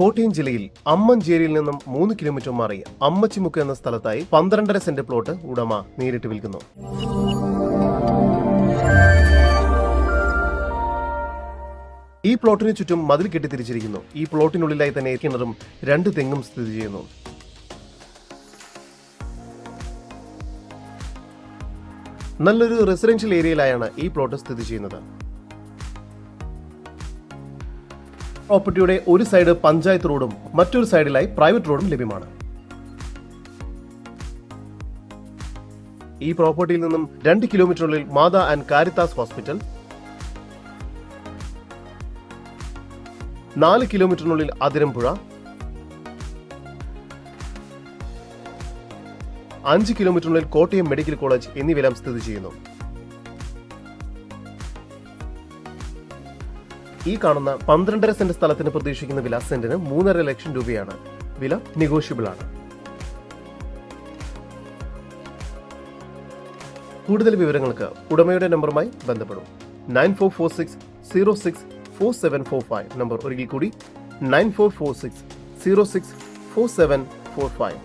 കോട്ടയം ജില്ലയിൽ അമ്മഞ്ചേരിയിൽ നിന്നും മൂന്ന് കിലോമീറ്റർ മാറി അമ്മച്ചിമുക്ക് എന്ന സ്ഥലത്തായി പന്ത്രണ്ടര സെന്റ് പ്ലോട്ട് ഉടമ നേരിട്ട് വിൽക്കുന്നു. ഈ പ്ലോട്ടിന് ചുറ്റും മതിൽ കെട്ടിത്തിരിച്ചിരിക്കുന്നു. ഈ പ്ലോട്ടിനുള്ളിലായി തന്നെ കിണറും രണ്ട് തെങ്ങും സ്ഥിതി ചെയ്യുന്നു. നല്ലൊരു റെസിഡൻഷ്യൽ ഏരിയയിലായാണ് ഈ പ്ലോട്ട് സ്ഥിതി ചെയ്യുന്നത്. പ്രോപ്പർട്ടിയുടെ ഒരു സൈഡ് പഞ്ചായത്ത് റോഡും മറ്റൊരു സൈഡിലായി പ്രൈവറ്റ് റോഡും ലഭ്യമാണ്. ഈ പ്രോപ്പർട്ടിയിൽ നിന്നും രണ്ട് കിലോമീറ്ററിനുള്ളിൽ മാതാ ആൻഡ് കാരിത്താസ് ഹോസ്പിറ്റൽ നാല് കിലോമീറ്ററിനുള്ളിൽ അതിരമ്പുഴ അഞ്ച് കിലോമീറ്ററിനുള്ളിൽ കോട്ടയം മെഡിക്കൽ കോളേജ് എന്നിവയെല്ലാം സ്ഥിതി ചെയ്യുന്നു. ഈ കാണുന്ന പന്ത്രണ്ടര സെന്റ് സ്ഥലത്തിന് പ്രതീക്ഷിക്കുന്ന വില സെന്റിന് മൂന്നര ലക്ഷം രൂപയാണ്. വില നെഗോഷ്യബിൾ ആണ്. കൂടുതൽ വിവരങ്ങൾക്ക് ഉടമയുടെ നമ്പറുമായി ബന്ധപ്പെടും. Nine four four six zero six four seven four five. Number ഒരിക്കൽ കൂടി nine four four six zero six four seven four five.